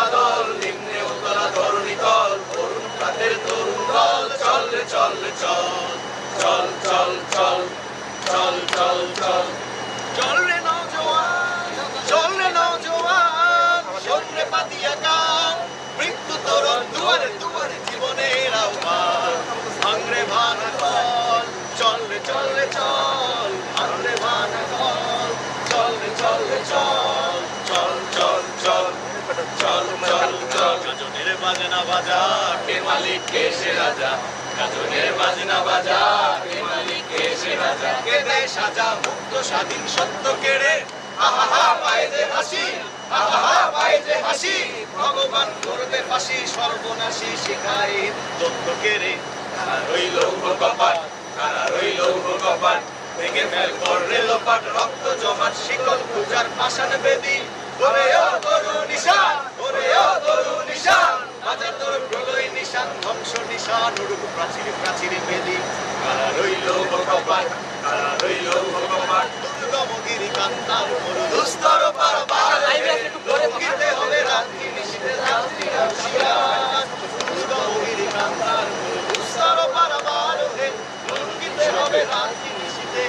বাদল নিম্নে উতলা ধরণী তল। তরুণ কাতের তরুণ দল, চল রে চল রে চল চল চল চল চল চল চল। চল রে নওজোয়ান, চল রে নওজোয়ান সন্ধ্যে পাতিয়া কান। মৃত্যু তরুণ, দুয়ারে দুয়ারে জীবনের আহ্বান। ভাঙরে ভাঙ চল রে চল রে, চল। বাজা, কে মালিক, কে সে রাজা? গাজনের বাজনা বাজা, কে মালিক, কে সে রাজা? কে দেয় সাজা, মুক্ত, স্বাধীন, সত্য কেড়ে? আহা, পায় যে হাসি, আহা, পায় যে হাসি। ভগবান করবে ফাঁসি, সর্বনাশী শিখাই তথ্য কেড়ে। রইল কপাট, কারা রইল কপাট? ভেঙে ফেল কর রেলোপাট রক্ত জমাট, শিকল পূজার পাষাণ বেদি। ওরে ও বিশাল ওরূপ প্রাচীরে প্রাচীরে বেদি কারা রইল ভগবান কারা রইল ভগবান দুর্গম গিরি কান্তার মরুদুস্তর পারবার লোকিতে হবে রাত্রি নিশিতে রাত্রি রাশিয়া। দুর্গম গিরি কান্তার মরুদুস্তর পারবার লোকিতে হবে রাত্রি নিশিতে